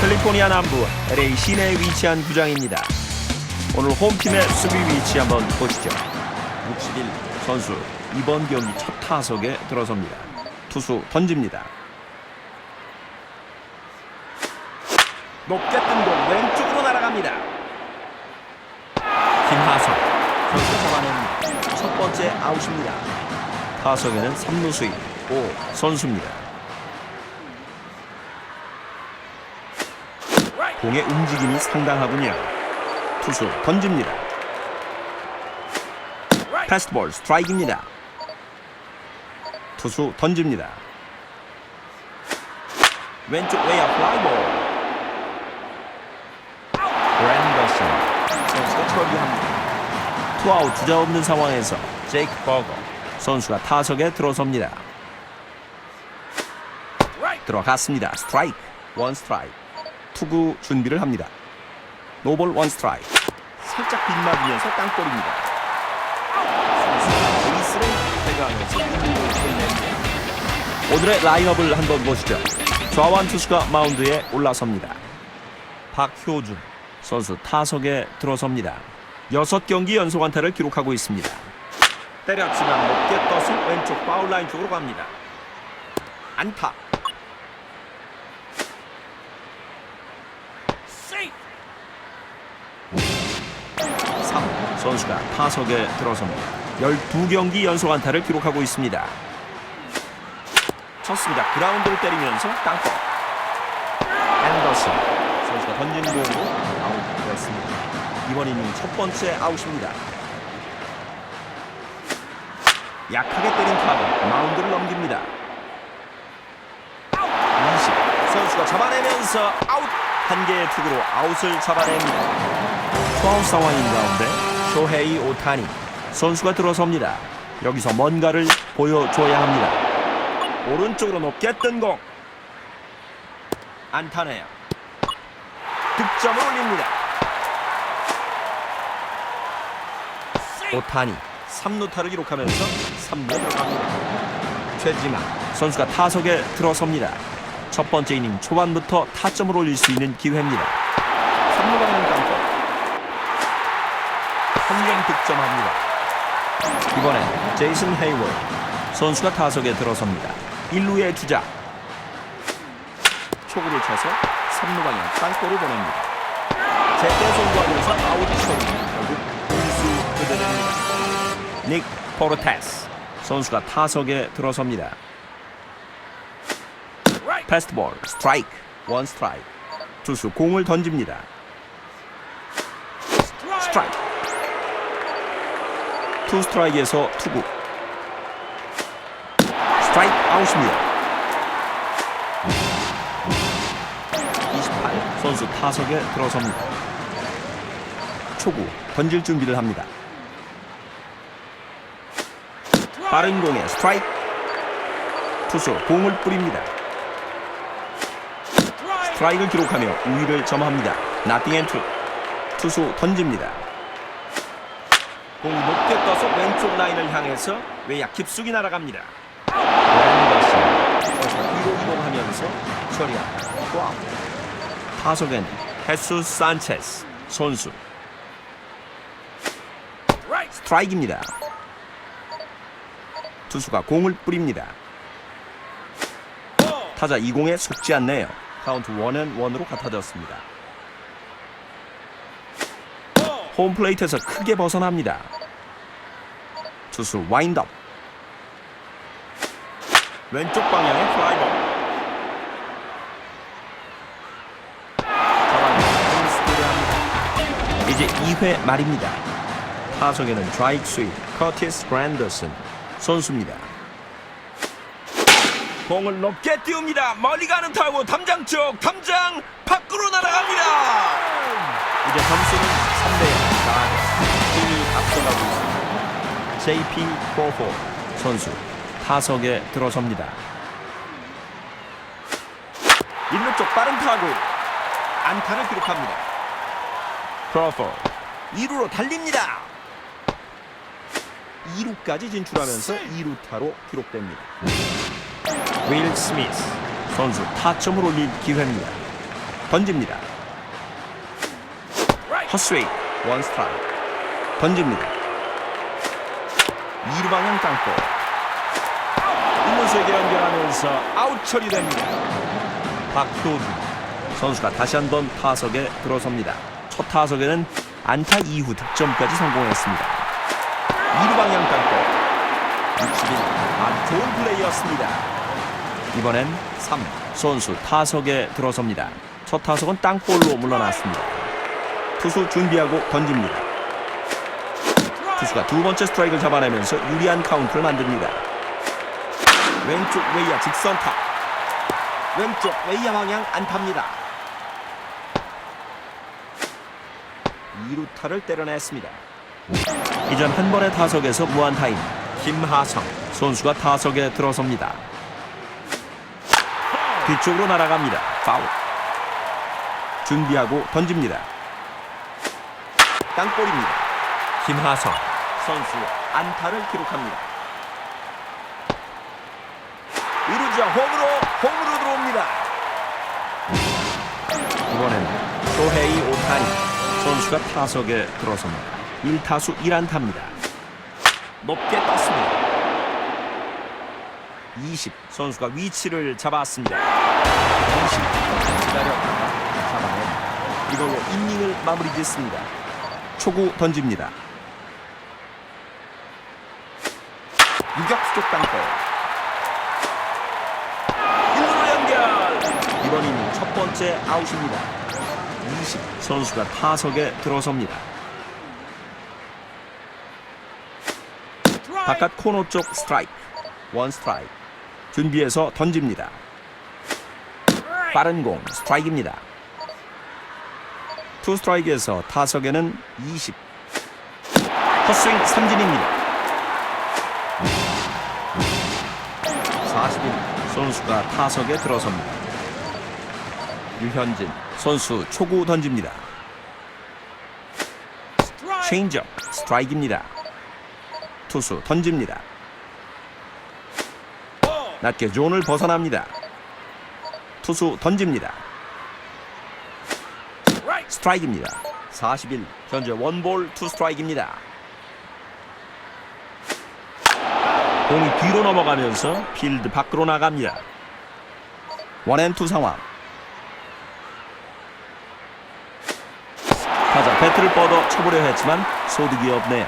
캘리포니아 남부 LA 시내에 위치한 구장입니다. 오늘 홈팀의 수비 위치 한번 보시죠. 61 선수 이번 경기 첫 타석에 들어섭니다. 투수 던집니다. 높게 뜬 공 왼쪽으로 날아갑니다. 김하성 선수 잡아냅니다. 첫 번째 아웃입니다. 타석에는 3루 수입 오 선수입니다. 공의 움직임이 상당하군요. 투수 던집니다. 패스트볼 스트라이크입니다. 투수 던집니다. 왼쪽 외야 플라이볼. 랜더슨 선수가 처리합니다. 투아웃 주자 없는 상황에서 제이크 버거 선수가 타석에 들어섭니다. 들어갔습니다. 스트라이크 원 스트라이크 투구 준비를 합니다. 노볼 원 스트라이크 살짝 빗맞으면서 땅볼입니다. 오늘의 라인업을 한번 보시죠. 좌완 투수가 마운드에 올라섭니다. 박효준 선수 타석에 들어섭니다. 여섯 경기 연속 안타를 기록하고 있습니다. 때렸지만 높게 떠서 왼쪽 파울라인 쪽으로 갑니다. 안타. 3 선수가 타석에 들어섭니다. 12경기 연속 안타를 기록하고 있습니다. 쳤습니다. 그라운드를 때리면서 땅볼. 앤더슨 선수가 던진 공으로 아웃 됐습니다. 이번 이닝 첫 번째 아웃입니다. 약하게 때린 타구 마운드를 넘깁니다. 20 선수가 잡아내면서 아웃 한 개의 투구로 아웃을 잡아냅니다. 투아웃 상황인 가운데 쇼헤이 오타니 선수가 들어섭니다. 여기서 뭔가를 보여줘야 합니다. 오른쪽으로 높게 뜬 공. 안타네요. 득점을 올립니다. 오타니 3루타를 기록하면서 3루 들어갑니다. 최지만 선수가 타석에 들어섭니다. 첫 번째 이닝 초반부터 타점을 올릴 수 있는 기회입니다. 3루 방향 땅볼. 한명 득점합니다. 이번엔 제이슨 헤이워드 선수가 타석에 들어섭니다. 1루의 주자. 초구를 쳐서 3루 방향 땅볼을 보냅니다. 제때 송구하면서 아웃 처리. 결국 공수 그대로입니다. 닉 포르테스 선수가 타석에 들어섭니다. 패스트볼 스트라이크 원 스트라이크 투수 공을 던집니다. 투 스트라이크에서 투구 스트라이크 아웃입니다. 28 선수 타석에 들어섭니다. 초구 던질 준비를 합니다. 빠른 공에 스트라이크 투수 공을 뿌립니다. 스트라이크를 기록하며 우위를 점합니다. 나띵 앤투 투수 던집니다. 공이 높게 떠서 왼쪽 라인을 향해서 외야 깊숙이 날아갑니다. 뒤로 이동하면서 처리합니다. 와 타석에는 헤수스 산체스 선수 스트라이크입니다. 투수가 공을 뿌립니다. 타자 2공에 속지 않네요. 카운트 원앤 원으로 같아졌습니다. 홈플레이트에서 크게 벗어납니다. 투수 와인드업. 왼쪽 방향의 플라이볼. 이제 2회 말입니다. 타석에는 스윗 커티스 그랜더슨 선수입니다. 공을 높게 띄웁니다. 멀리 가는 타구 담장 쪽 담장 밖으로 날아갑니다. 이제 점수는 3대 0. 팀이 앞서가고 있습니다. JP 포포 선수 타석에 들어섭니다. 1루 쪽 빠른 타구 안타를 기록합니다. 크로포 2루로 달립니다. 2루까지 진출하면서 2루타로 기록됩니다. 윌 스미스 선수 타점을 올릴 기회입니다. 던집니다. 헛스윙 원 스트라이크 던집니다. 2루 방향 땅볼 1루수에게 연결하면서 아웃 처리됩니다. 박효준 선수가 다시 한번 타석에 들어섭니다. 첫 타석에는 안타 이후 득점까지 성공했습니다. 2루 방향 땅볼 61 아주 좋은 플레이였습니다. 이번엔 3 선수 타석에 들어섭니다. 첫 타석은 땅볼로 물러났습니다. 투수 준비하고 던집니다. 투수가 두 번째 스트라이크를 잡아내면서 유리한 카운트를 만듭니다. 왼쪽 외야 직선타. 왼쪽 외야 방향 안타입니다. 2루타를 때려냈습니다. 이전 한 번의 타석에서 무안타인 김하성 선수가 타석에 들어섭니다. 뒤쪽으로 날아갑니다. 파울. 준비하고 던집니다. 땅볼입니다. 김하성 선수 안타를 기록합니다. 이루자 홈으로 홈으로 들어옵니다. 이번에는 쇼헤이 오타니 선수가 타석에 들어섭니다. 1타수 1안타입니다. 높게 떴습니다. 20 선수가 위치를 잡았습니다. 20 기다렸다가 잡아냅니다. 이걸로 인닝을 마무리 짓습니다. 초구 던집니다. 유격수 쪽 땅볼. 1루로 연결. 이번 이닝 첫 번째 아웃입니다. 20 선수가 타석에 들어섭니다. 바깥 코너 쪽 스트라이크. 원 스트라이크. 준비해서 던집니다. 빠른 공 스트라이크입니다. 투 스트라이크에서 타석에는 20. 헛스윙 삼진입니다. 41 선수가 타석에 들어섭니다. 유현진 선수 초구 던집니다. 체인지업 스트라이크입니다. 투수 던집니다. 낮게 존을 벗어납니다. 투수 던집니다. 스트라이크입니다. 41 현재 원볼 투 스트라이크입니다. 공이 뒤로 넘어가면서 필드 밖으로 나갑니다. 원앤투 상황. 타자 배트를 뻗어 쳐보려 했지만 소득이 없네요.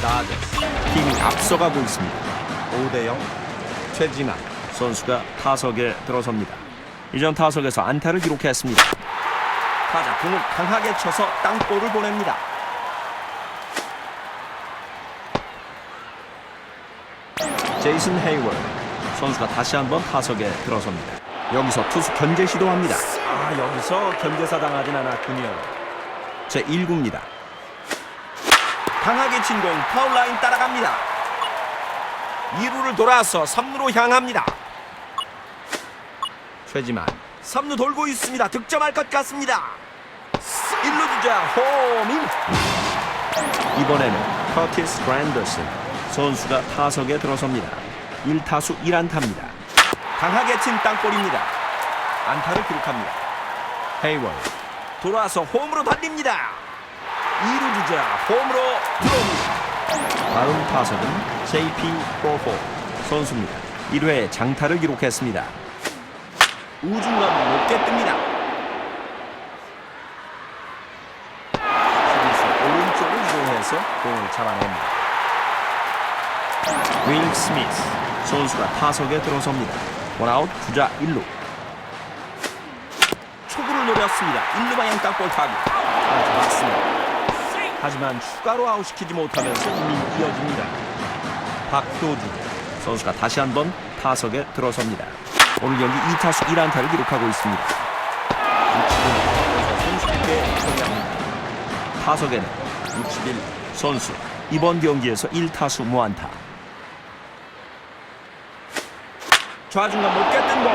다저스 팀이 앞서가고 있습니다. 5대0 최진아 선수가 타석에 들어섭니다. 이전 타석에서 안타를 기록했습니다. 타자 공을 강하게 쳐서 땅볼을 보냅니다. 제이슨 헤이월 선수가 다시 한번 타석에 들어섭니다. 여기서 투수 견제 시도합니다. 아 여기서 견제사 당하진 않았군요. 제 1구입니다. 강하게 친 공 파울 라인 따라갑니다. 2루를 돌아서 3루로 향합니다. 최지만 3루 돌고 있습니다. 득점할 것 같습니다. 1루 주자 홈인 이번에는 커티스 그랜더슨 선수가 타석에 들어섭니다. 1타수 1안타입니다. 강하게 친 땅볼입니다. 안타를 기록합니다. 헤이월 돌아서 홈으로 달립니다. 2루 주자 홈으로 들어옵니다. 다음 타석은 JP 프로포 선수입니다. 1회에 장타를 기록했습니다. 우중간 높게 뜹니다. 수비수 오른쪽을 공을 잡아냅니다. 윌 스미스 선수가 타석에 들어섭니다. 원아웃 주자 1루. 초구를 노렸습니다. 1루 방향 땅볼 타구. 아, 잡았습니다. 하지만 추가로 아웃시키지 못하면서 이닝 이어집니다. 박효준 선수가 다시 한번 타석에 들어섭니다. 오늘 경기 2타수 1안타를 기록하고 있습니다. 처리합니다. 타석에는 61 선수 이번 경기에서 1타수 무안타. 좌중간 높게 뜬 공.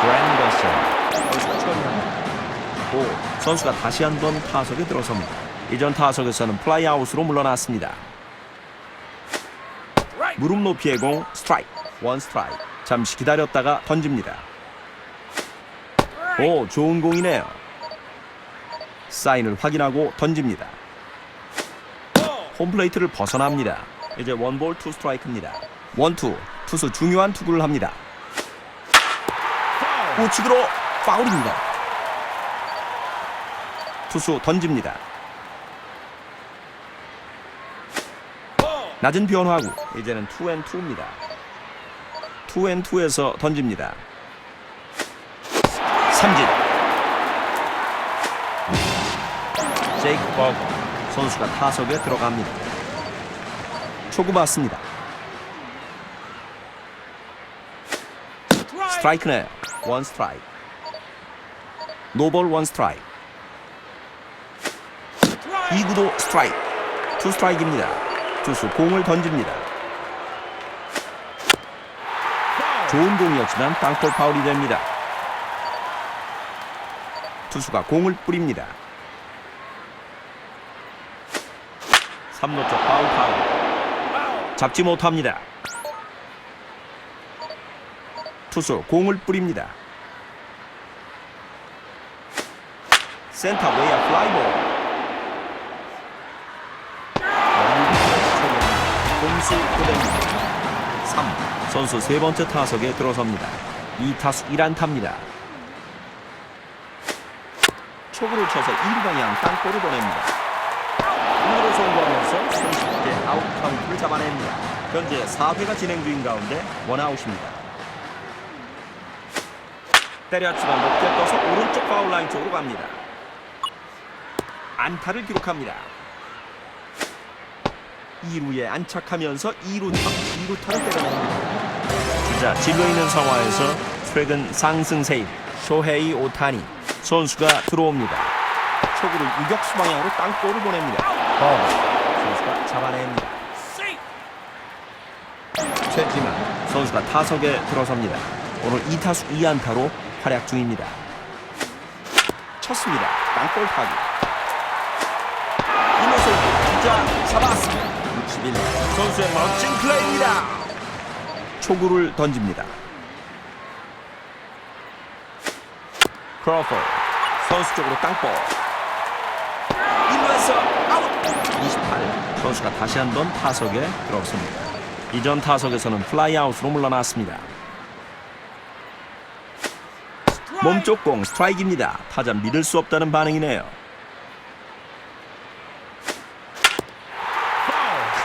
브랜더슨. 고 선수가 다시 한 번 타석에 들어섭니다. 이전 타석에서는 플라이아웃으로 물러났습니다. 무릎 높이의 공 스트라이크 원 스트라이크 잠시 기다렸다가 던집니다 오 좋은 공이네요 사인을 확인하고 던집니다. 홈플레이트를 벗어납니다. 이제 원볼 투 스트라이크입니다. 원투 투수 중요한 투구를 합니다. 우측으로 파울입니다. 투수 던집니다. 낮은 변화구 이제는 투앤투입니다. 투앤투에서 던집니다. 삼진 제이크 버거 선수가 타석에 들어갑니다. 초구 맞습니다. 스트라이크네요 원 스트라이크. 노볼 원 스트라이크. 2구도 스트라이크. 투 스트라이크입니다. 투수 공을 던집니다. 좋은 공이었지만 땅볼 파울이 됩니다. 투수가 공을 뿌립니다 3루 쪽 파울 파울 잡지 못합니다. 투수 공을 뿌립니다. 센터 외야 플라이볼. 공수 그대입니다 3 선수 세 번째 타석에 들어섭니다. 2타수 1안타입니다. 초구를 쳐서 1루 방향 땅볼을 보냅니다 1루로 송구하면서 손쉽게 아웃 카운트를 잡아냅니다 현재 4회가 진행 중인 가운데 원아웃입니다 때렸지만 높게 떠서 오른쪽 파울 라인 쪽으로 갑니다 안타를 기록합니다 2루에 안착하면서 2루타, 2루타를 때려냅니다. 주자 진로 있는 상황에서 최근 상승세인 쇼헤이 오타니 선수가 들어옵니다. 초구를 유격수 방향으로 땅볼을 보냅니다. 파울. 선수가 잡아냅니다. 최지만 선수가 타석에 들어섭니다. 오늘 2타수 2안타로 활약 중입니다. 쳤습니다. 땅볼 타기. 이모소이 진짜 잡았습니다. 61 선수의 멋진 플레이입니다. 초구를 던집니다. 크로퍼 선수 쪽으로 땅볼. 이모소 8 선수가 다시 한번 타석에 들어섭니다. 이전 타석에서는 플라이아웃으로 물러났습니다. 몸쪽 공 스트라이크입니다. 타자 믿을 수 없다는 반응이네요.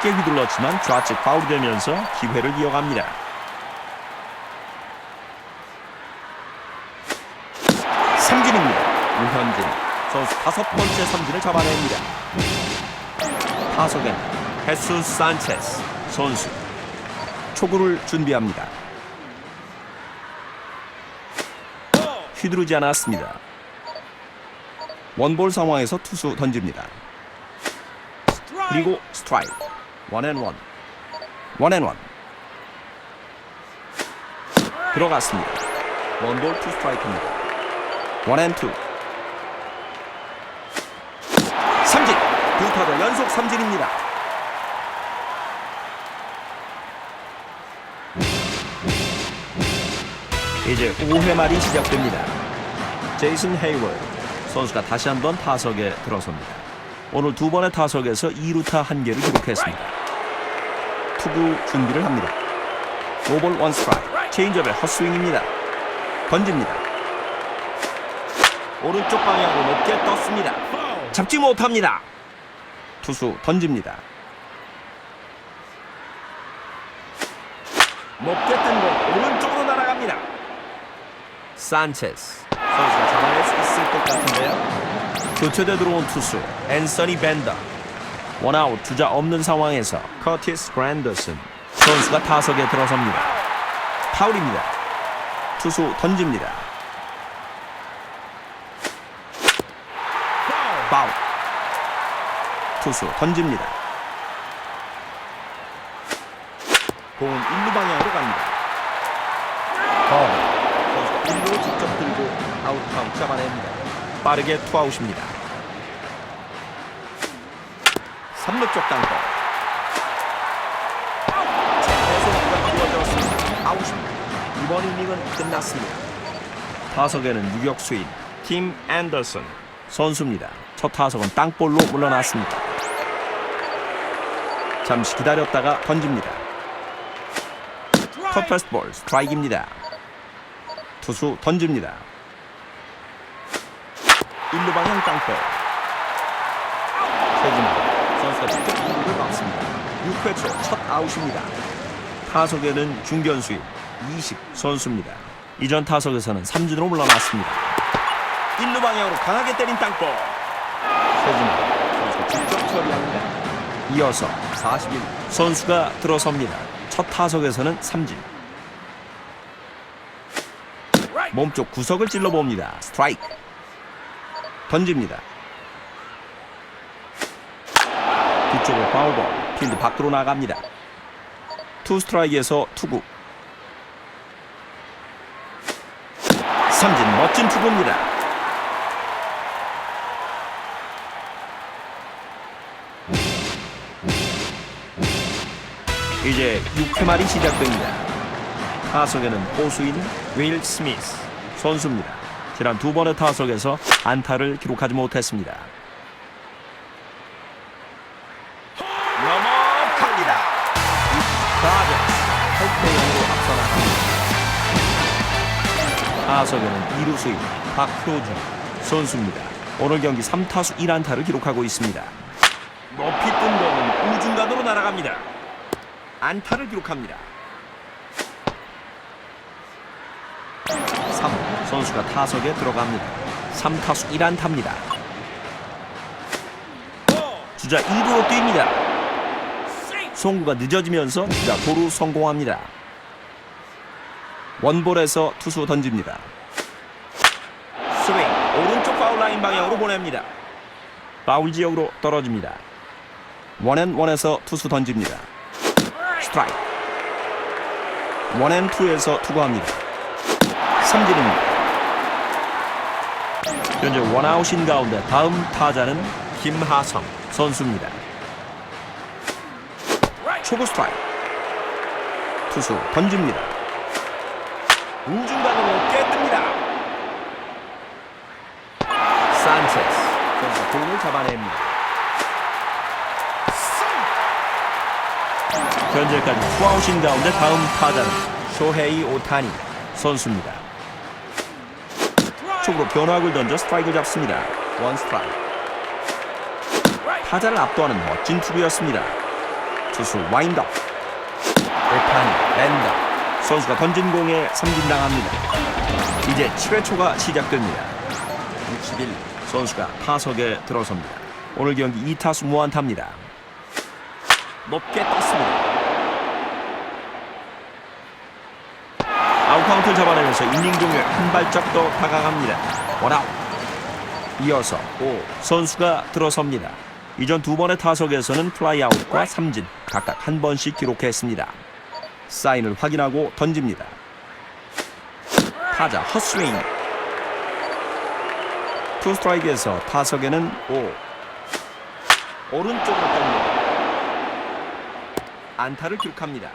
크게 휘둘렀지만 좌측 파울이 되면서 기회를 이어갑니다. 삼진입니다. 우현진 선수 다섯 번째 삼진을 잡아냅니다. 타석엔 헤수스 산체스 선수 초구를 준비합니다. 휘두르지 않았습니다. 원볼 상황에서 투수 던집니다. 그리고 스트라이크 원앤원 원앤원 들어갔습니다. 원볼 투 스트라이크입니다. 원앤투 삼진 두 타자 연속 삼진입니다. 이제 5회 말이 시작됩니다. 제이슨 헤이월 선수가 다시 한번 타석에 들어섭니다. 오늘 두 번의 타석에서 2루타 한 개를 기록했습니다. 투구 준비를 합니다. 노볼 원 스트라이크 체인지업의 헛스윙입니다. 던집니다. 오른쪽 방향으로 높게 떴습니다. 잡지 못합니다. 투수 던집니다. 높게 뜬공 오른쪽으로 날아갑니다. 산체스 선수가 잡아낼 수 있을 것 같은데요. 교체돼 들어온 투수 앤서니 벤더 원아웃 주자 없는 상황에서 커티스 그랜더슨 선수가 타석에 들어섭니다. 파울입니다. 투수 던집니다. 파울. 투수 던집니다. 공은 1루 방향으로 갑니다. 1루로 직접 들고 아웃 카운트 잡아냅니다. 빠르게 투아웃입니다. 3루 쪽 땅볼. 아웃입니다. 이번 이닝은 끝났습니다. 타석에는 유격수인 팀 앤더슨 선수입니다. 첫 타석은 땅볼로 물러났습니다. 잠시 기다렸다가 던집니다. 컷 패스트 볼 스트라이크입니다. 투수 던집니다. 1루 방향 땅볼. 최진아 선수가 직접 2루를 막습니다. 6회 초 첫 아웃입니다. 타석에는 중견수인 20 선수입니다. 이전 타석에서는 삼진으로 물러났습니다. 1루 방향으로 강하게 때린 땅볼. 최진아 선수가 직접 처리합니다. 이어서 41 선수가 들어섭니다. 첫 타석에서는 삼진. 몸쪽 구석을 찔러봅니다. 스트라이크. 던집니다. 뒤쪽으로 파울볼. 필드 밖으로 나갑니다. 투 스트라이크에서 투구. 삼진 멋진 투구입니다. 이제 6회 말이 시작됩니다. 타석에는 포수인 윌 스미스 선수입니다. 지난 두 번의 타석에서 안타를 기록하지 못했습니다. 넘어갑니다. 다저스 8대 0으로 앞서 나갑니다. 타석에는 이루수인 박효준 선수입니다. 오늘 경기 3타수 1안타를 기록하고 있습니다. 높이 뜬 공은 우중간으로 날아갑니다. 안타를 기록합니다. 3 선수가 타석에 들어갑니다. 3타수 1안타입니다. 주자 2루로 뜁니다. 송구가 늦어지면서 주자 도루 성공합니다. 원볼에서 투수 던집니다. 스윙 오른쪽 파울 라인 방향으로 보냅니다. 파울 지역으로 떨어집니다. 원앤원에서 투수 던집니다. 스트라이크 원앤투에서 투구합니다. 삼진입니다. 현재 원아웃인 가운데 다음 타자는 김하성 선수입니다. 초구 스트라이크 투수 던집니다. 우중간으로 깨뜹니다. 산체스 선수 공을 잡아냅니다. 현재까지 투아웃인 가운데 다음 타자는 쇼헤이 오타니 선수입니다. 쪽으로 변화구를 던져 스트라이크를 잡습니다. 원 스트라이크. 타자를 압도하는 멋진 투구였습니다. 투수 와인더. 오타니 랜더. 선수가 던진 공에 삼진당합니다. 이제 7회 초가 시작됩니다. 61 선수가 타석에 들어섭니다. 오늘 경기 2타수 무안타입니다. 높게 떴습니다. 아웃 카운트를 잡아내면서 이닝 종료에 한 발짝 더 다가갑니다. 원아웃. 이어서 오 선수가 들어섭니다. 이전 두 번의 타석에서는 플라이아웃과 삼진 각각 한 번씩 기록했습니다. 사인을 확인하고 던집니다. 타자 헛스윙. 투 스트라이크에서 타석에는 오 오른쪽으로 던져 안타를 기록합니다.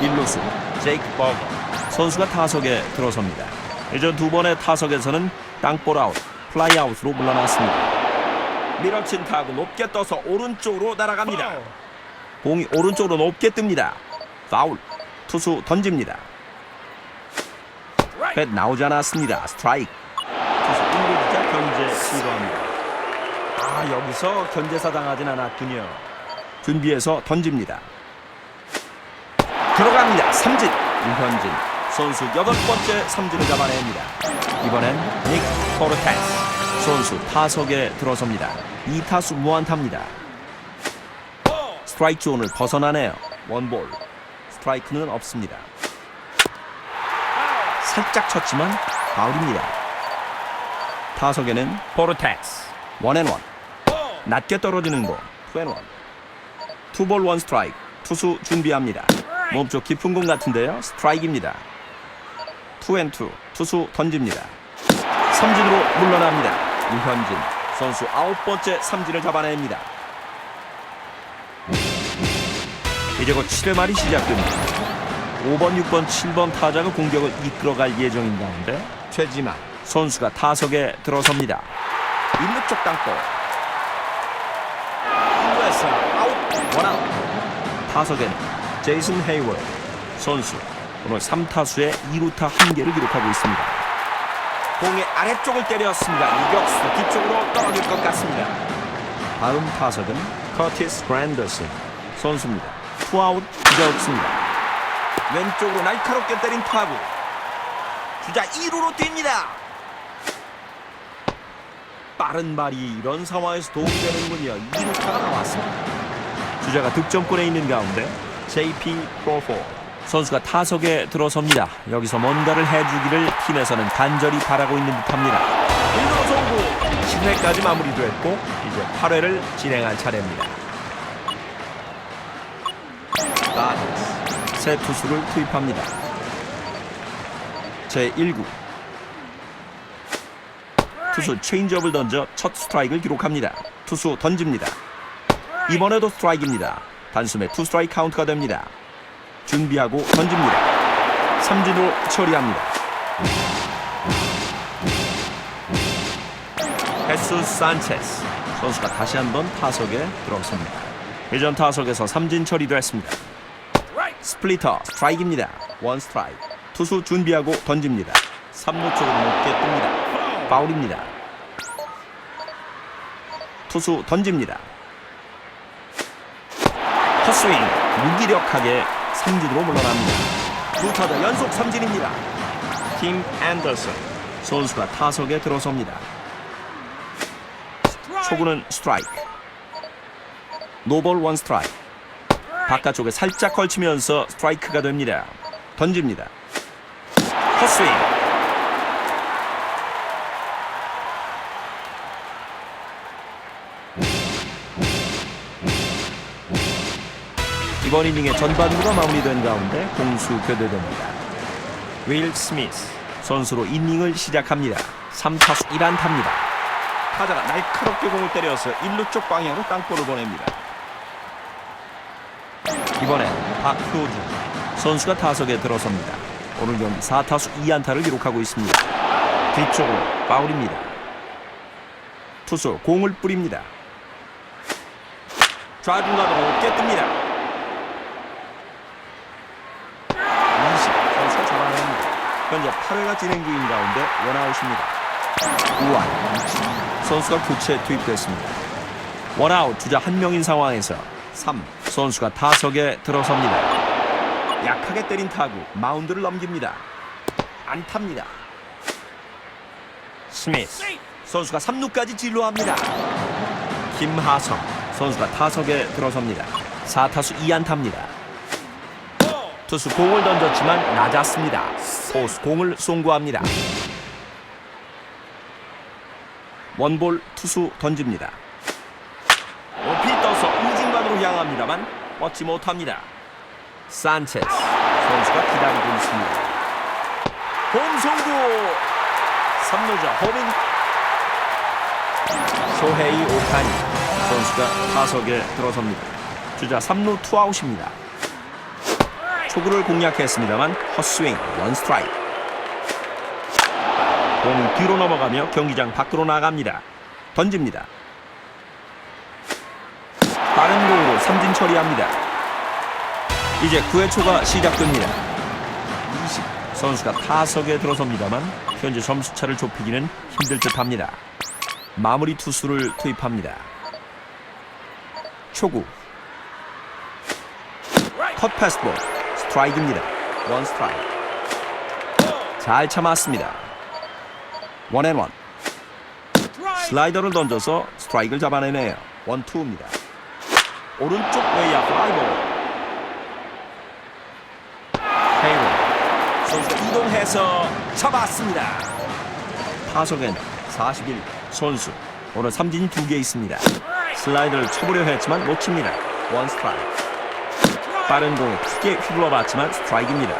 1루수 제이크 버거 선수가 타석에 들어섭니다. 예전 두 번의 타석에서는 땅볼 아웃, 플라이 아웃으로 물러났습니다. 밀어친 타구 높게 떠서 오른쪽으로 날아갑니다. 공이 오른쪽으로 높게 뜹니다. 파울. 투수 던집니다. 뱃 나오지 않았습니다. 스트라이크. 투수 1루 주자 견제 시도합니다. 아 여기서 견제사 당하진 않았군요. 준비해서 던집니다. 들어갑니다. 삼진. 유현진 선수 여덟 번째 삼진을 잡아냅니다. 이번엔 닉 포르테스 선수 타석에 들어섭니다. 2타수 무안타입니다. 스트라이크 존을 벗어나네요. 원볼. 스트라이크는 없습니다. 살짝 쳤지만 파울입니다. 타석에는 포르테스 원앤원 낮게 떨어지는 공 투앤원 투볼 원 스트라이크 투수 준비합니다. 몸쪽 깊은 공 같은데요. 스트라이크입니다. 투앤투 투수 던집니다. 삼진으로 물러납니다. 유현진 선수 아홉 번째 삼진을 잡아냅니다. 이제 곧 7회 말이 시작됩니다. 5번, 6번, 7번 타자가 공격을 이끌어갈 예정인 가운데 최지만 선수가 타석에 들어섭니다. 1루 쪽 땅볼 1루에서 아웃 원아웃 타석엔 제이슨 헤이워드 선수 오늘 3타수에 2루타 1개를 기록하고 있습니다. 공의 아래쪽을 때렸습니다 유격수 뒤쪽으로 떨어질 것 같습니다 다음 타석은 커티스 그랜더슨 선수입니다. 투아웃 주자웃습니다. 왼쪽으로 날카롭게 때린 타구 주자 2루로 뜁니다 빠른 발이 이런 상황에서 도움이 되는군요. 2루타가 나왔습니다. 주자가 득점권에 있는 가운데 JP 프로포 선수가 타석에 들어섭니다. 여기서 뭔가를 해주기를 팀에서는 간절히 바라고 있는 듯합니다. 1루로 송구 7회까지 마무리됐고 이제 8회를 진행할 차례입니다. 가든스 새 투수를 투입합니다. 제 1구 투수 체인지업을 던져 첫 스트라이크를 기록합니다. 투수 던집니다. 이번에도 스트라이크입니다. 단숨에 투 스트라이크 카운트가 됩니다. 준비하고 던집니다. 삼진으로 처리합니다. 헤스 산체스 선수가 다시 한번 타석에 들어섭니다. 예전 타석에서 삼진 처리됐습니다. 스플리터 스트라이크입니다. 원 스트라이크. 투수 준비하고 던집니다. 3루 쪽으로 높게 뜹니다. 파울입니다. 투수 던집니다. 헛스윙 무기력하게 삼진으로 물러납니다. 두 타자 연속 삼진입니다. 팀 앤더슨 선수가 타석에 들어섭니다. 초구는 스트라이크. 노볼 원 스트라이크. 바깥쪽에 살짝 걸치면서 스트라이크가 됩니다. 던집니다. 헛스윙. 이번 이닝의 전반부가 마무리된 가운데 공수 교대됩니다. 윌 스미스 선수로 이닝을 시작합니다. 3타수 1안타입니다. 타자가 날카롭게 공을 때려서 1루 쪽 방향으로 땅볼을 보냅니다 이번엔 박효준 선수가 타석에 들어섭니다. 오늘 경기 4타수 2안타를 기록하고 있습니다. 뒤쪽으로 파울입니다. 투수 공을 뿌립니다. 좌중간으로 높게 뜹니다 현재 8회가 진행 중인 가운데 원아웃입니다. 우완 선수가 교체 투입됐습니다. 원아웃 주자 한 명인 상황에서 3 선수가 타석에 들어섭니다. 약하게 때린 타구 마운드를 넘깁니다. 안타입니다. 스미스 선수가 3루까지 진루합니다. 김하성 선수가 타석에 들어섭니다. 4타수 2안타입니다. 투수 공을 던졌지만 낮았습니다. 포수 공을 송구합니다. 원볼 투수 던집니다. 높이 떠서 우중간으로 향합니다만 뻗지 못합니다. 산체스 선수가 기다리고 있습니다. 홈송구 3루자 허민 쇼헤이 오카니 선수가 타석에 들어섭니다. 주자 3루 투아웃입니다. 초구를 공략했습니다만 헛스윙 원 스트라이크. 공이 뒤로 넘어가며 경기장 밖으로 나갑니다. 던집니다. 빠른 공으로 삼진 처리합니다. 이제 9회 초가 시작됩니다. 20 선수가 타석에 들어섭니다만 현재 점수차를 좁히기는 힘들 듯합니다. 마무리 투수를 투입합니다. 초구. 컷 패스볼 스트라이크입니다. 원 스트라이크. 잘 참았습니다. 원앤원. 슬라이더를 던져서 스트라이크를 잡아내네요. 원투입니다. 오른쪽 외야 플라이볼. 헤이원 선수가 이동해서 잡았습니다. 타석엔 41 선수. 오늘 삼진이 두 개 있습니다. 슬라이더를 쳐보려 했지만 놓칩니다. 원 스트라이크. 빠른 공에 크게 휘둘러 봤지만 스트라이크입니다.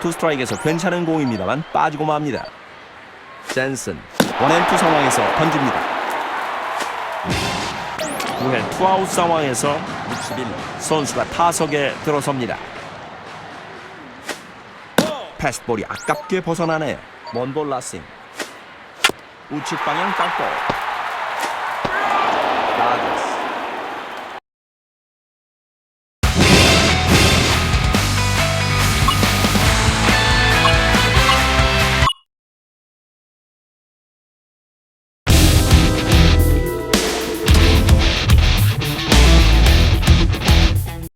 투 스트라이크에서 괜찮은 공입니다만 빠지고 맙니다. 젠슨 원앤투 상황에서 던집니다. 9회 투아웃 상황에서 61 선수가 타석에 들어섭니다. 패스볼이 아깝게 벗어나네요. 먼볼 라싱. 우측 방향 땅볼.